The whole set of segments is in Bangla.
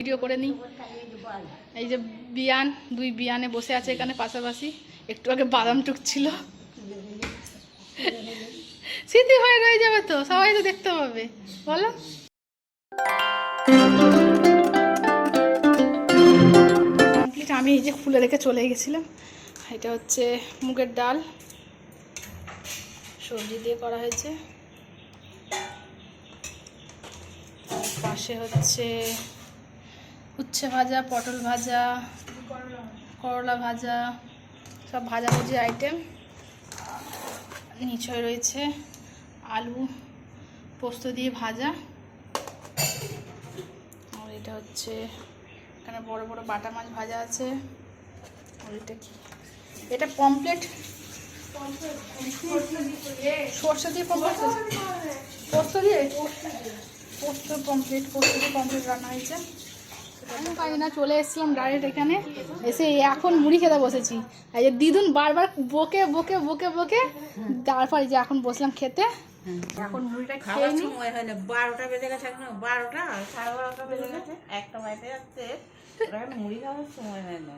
ভিডিও করে নিই। এই যে বিয়ান, দুই বিয়ানে বসে আছে এখানে পাশাপাশি। একটু আগে বাদাম টুকছিল। স্মৃতি হয়ে রয়ে যাবে তো, সবাই তো দেখতে পাবে। বলো। কমপ্লিট আমি এই যে খুলে রেখে চলে গেছিলাম। এটা হচ্ছে মুগের ডাল। সবজি দিয়ে করা হয়েছে। পাশে হচ্ছে উচ্ছে ভাজা, পটল ভাজা, করলা ভাজা, সব ভাজাভুজি আইটেম নিচয় রয়েছে আলু পোস্ত দিয়ে ভাজা। আর এটা হচ্ছে এখানে বড় বড় বাটা মাছ ভাজা আছে। আর এটা কি? এটা পমপ্লেট সর্ষে দিয়ে পমপ্লেট পোস্ত দিয়ে? পোস্ত কমপ্লিট পোস্ত দিয়ে কমপ্লিট রান্না হয়েছে। পাই না চলে এসেছিলাম ডাইরেক্ট এখানে। এসে এখন মুড়ি খেতে বসেছি। এই যে দিদুন বারবার বকে বকে বকে বকে তারপর যে এখন বসলাম খেতে। এখন মুড়িটা খেয়ে খাওয়ার নিই। সময় না বারোটা বেজে গেছে এখন বারোটা সাড়ে বারোটা বেজে গেছে একটা বাজে যাচ্ছে। মুড়ি খাওয়ার সময় হয় না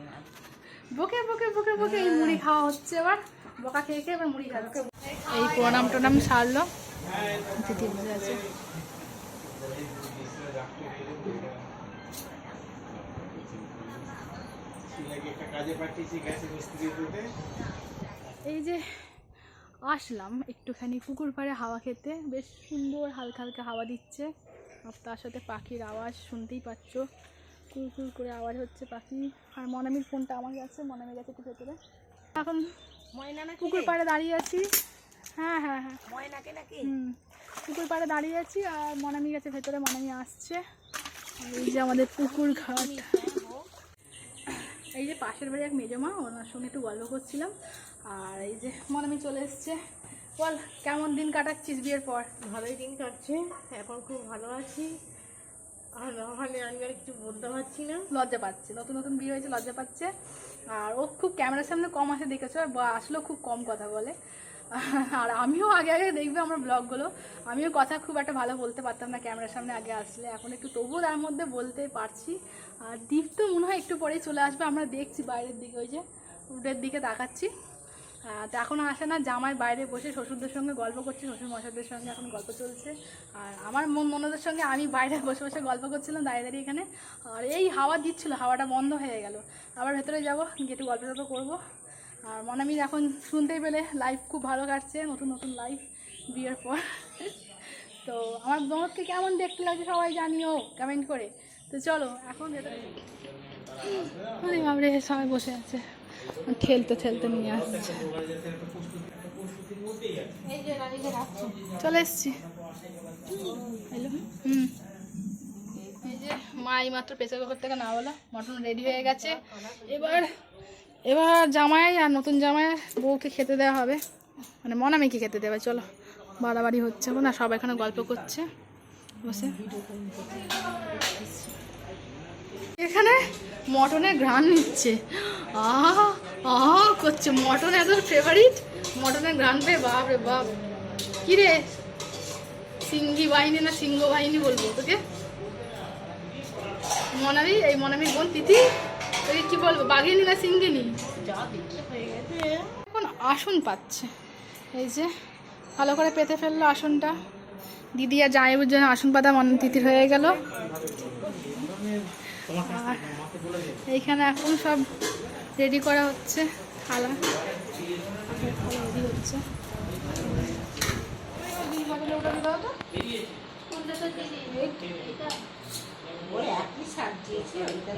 বকে বকে বকে বকে এই মুড়ি খাওয়া হচ্ছে এবার। বকা খেয়ে খেয়ে এবার মুড়ি খাচ্ছে। এই প্রণাম টনাম সারলো। দিদি বসে আছে। এই যে আসলাম একটুখানি পুকুর পাড়ে হাওয়া খেতে। বেশ সুন্দর হালকা হালকা হাওয়া দিচ্ছে। আর তার সাথে পাখির আওয়াজ শুনতেই পাচ্ছ। কুল করে আওয়াজ হচ্ছে পাখি। আর মনামির ফোনটা আমার কাছে মনামি গেছে একটু ভেতরে। এখন ময়না পুকুর পাড়ে দাঁড়িয়ে আছি। হ্যাঁ হ্যাঁ হ্যাঁ। ময়নাকে নাকি? হুম পুকুর পাড়ে দাঁড়িয়ে আছি। আর মনামি গেছে ভেতরে মনামি আসছে। এই যে আমাদের পুকুর ঘাট। এই যে পাশের বাড়ি এক মেজমা ওনার সঙ্গে একটু গল্প করছিলাম। আর এই যে মনে আমি চলে এসছে। বল কেমন দিন কাটাচ্ছিস বিয়ের পর? ভালোই দিন কাটছে। এখন খুব ভালো আছি। আর ওখানে আমি আর কিছু বলতে পারছি না। লজ্জা পাচ্ছে। নতুন নতুন বিয়ে হয়েছে লজ্জা পাচ্ছে। আর ও খুব ক্যামেরার সামনে কম আসে দেখেছ? আর বা- আসলেও খুব কম কথা বলে। আর আমিও আগে আগে দেখবে আমার ব্লগগুলো। আমিও কথা খুব একটা ভালো বলতে পারতাম না, ক্যামেরার সামনে আগে আসলে। এখন একটু তবুও তার মধ্যে বলতে পারছি। আর দীপ তো মনে হয় একটু পরেই চলে আসবে, আমরা দেখছি বাইরের দিকে, ওই যে রোডের দিকে তাকাচ্ছি। তো এখনও আসে না, জামাই বাইরে বসে শ্বশুরদের সঙ্গে গল্প করছে শ্বশুর মশাইদের সঙ্গে এখন গল্প চলছে। আর আমার মন মনদের সঙ্গে আমি বাইরে বসে বসে গল্প করছিলাম, দাঁড়িয়ে দাঁড়িয়ে এখানে। আর এই হাওয়া দিচ্ছিল, হাওয়াটা বন্ধ হয়ে গেল। আবার ভেতরে যাব, গিয়ে একটু গল্প টল্প করব। আর মনামির এখন শুনতেই পেলে লাইফ খুব ভালো কাটছে নতুন নতুন লাইফ বিয়ের পর। তো আমার বোনকে কেমন দেখতে লাগছে সবাই জানিও কমেন্ট করে। তো চলো এখন বাবরে সবাই বসে আছে। ঠেলতে ঠেলতে নিয়ে আসছে। চলে এসছি। হ্যালো হুম। এই যে মা এই মাত্র প্রেসার কুকার থেকে না বলো মটন রেডি হয়ে গেছে। এবার এবার জামাই আর নতুন জামাই বউকে খেতে দেওয়া হবে। মানে মনামিকে খেতে দেবে, চলো। বাড়াবাড়ি হচ্ছে না সব এখানে গল্প করছে। বসে। এখানে মটনের ঘ্রাণ নিচ্ছে। আহ আহ করছে। মটন এত ফেভারিট মটনের ঘ্রাণ পেয়ে বাপ রে বাপ। কি রে? সিঙ্গি বাহিনী না সিংহ বাহিনী বলব তোকে? মনামি এই মনামির বোন তিথি। তোকে কি বলব বাঘিনী না সিঙ্গিনী হয়ে এখন আসন পাচ্ছে এই যে ভালো করে পেতে ফেলল আসনটা দিদি আর জামাইবুর জন্য আসন পাতা মন তিতির হয়ে গেল আর এইখানে এখন সব রেডি করা হচ্ছে থালা রেডি হচ্ছে ওই একই শাক দিয়েছে ওইটা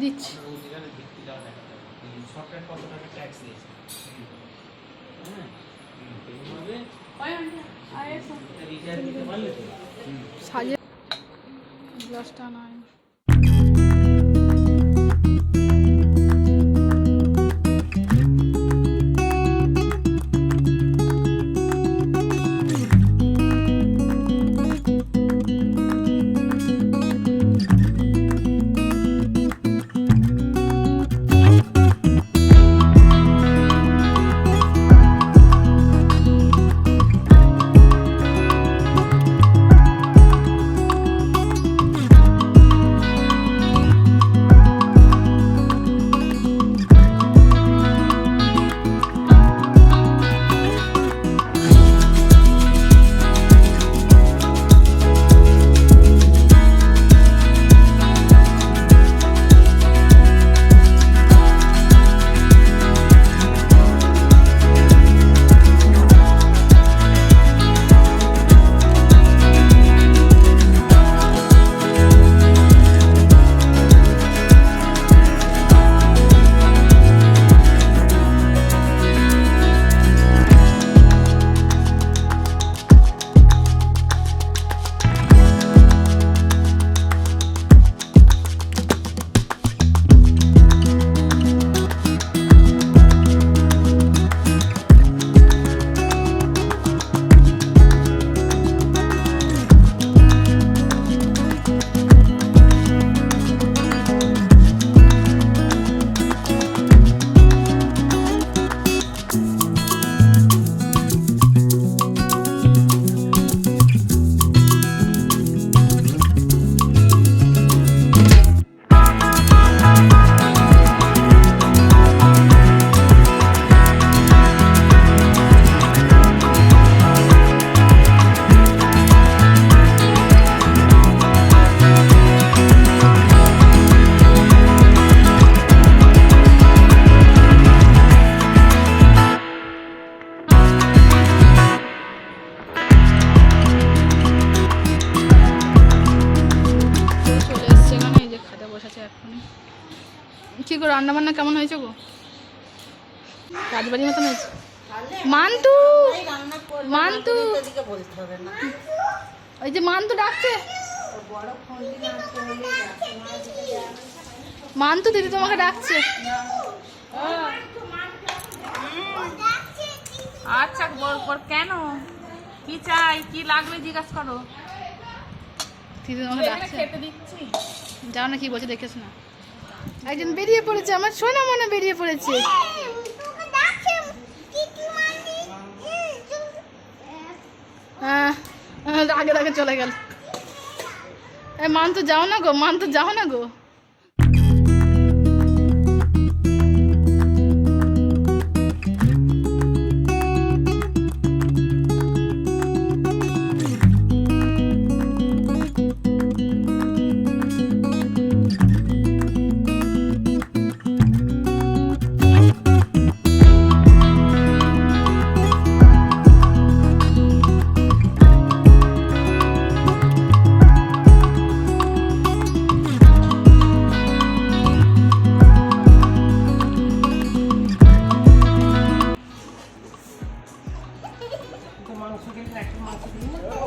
দিচ্ছি। সরকার কত টাকা ট্যাক্স দিয়েছে সাজিয়ে গ্লাসটা নয় রান্না বান্না কেমন হয়েছে গো? রাজবাড়ির মতন হয়েছে? মান্তু! মান্তু। ওই যে মান্তু ডাকছে। মান্তু দিদি তোমাকে ডাকছে। আচ্ছা বল বল কেন? কি চাই? কি লাগবে জিজ্ঞাসা করো। দিদি তোমাকে ডাকছে। যাও না কি বলছে দেখেছ না একজন বেরিয়ে পড়েছে, আমার সোনা মনে বেরিয়ে পড়েছে। আগে আগে চলে গেল। মান তো যাও না গো, মান তো যাও না গো।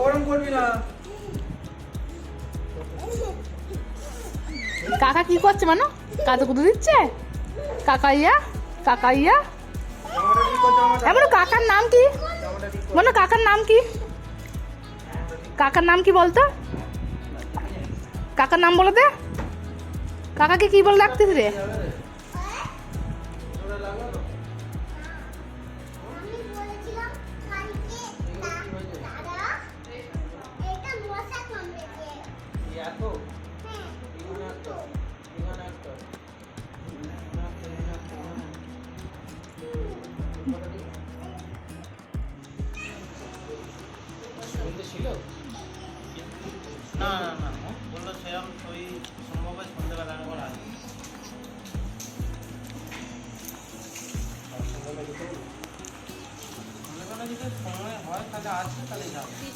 ওরম করবি না কাকা কি করছে মানো? কাজু কুদু দিচ্ছে? কাকাইয়া? কাকাইয়া? এমন কাকার নাম কি? বলো, কাকার নাম কি? কাকার নাম কি বলতো? কাকার নাম বলে দে। কাকাকে কি বলে ডাকতিস রে?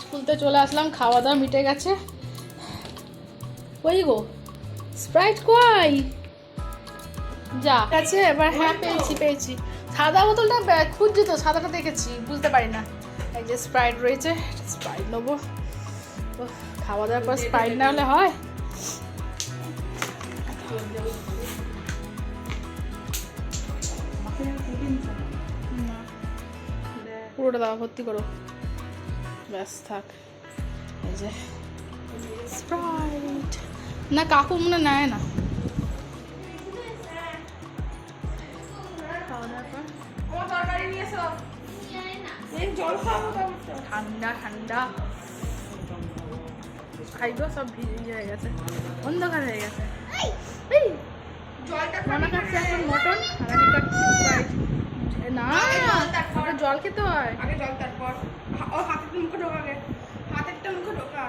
স্কুলতে চলে আসলাম খাওয়া দাওয়া মিটে গেছে। ওই গো? স্প্রাইট কই? যা। আছে এবার হ্যাঁ পেয়েছি পেয়েছি। সাদা বোতলটা খুঁজছি তো সাদাটা দেখেছি বুঝতে পারি না। এই যে স্প্রাইট রয়েছে স্প্রাইট নেব। উফ, খাওয়া দাওয়ার পর স্প্রাইট না হলে হয়। না। পুরোটা দাও ভর্তি করো। ব্যাস থাক। এই যে স্প্রাইট না কাকু মনে নেয় না। খাওয়া ঠান্ডা ঠান্ডা। খাইগো সব ভিজে হয়ে গেছে। অন্ধকার হয়ে গেছে। এই মামা খাচ্ছে এখন মটন খাচ্ছি না জল খেতে হয়? আগে জল তারপর। ও হাতের মুখে ঢোকা আগে হাতেরটা মুখে ঢোকা।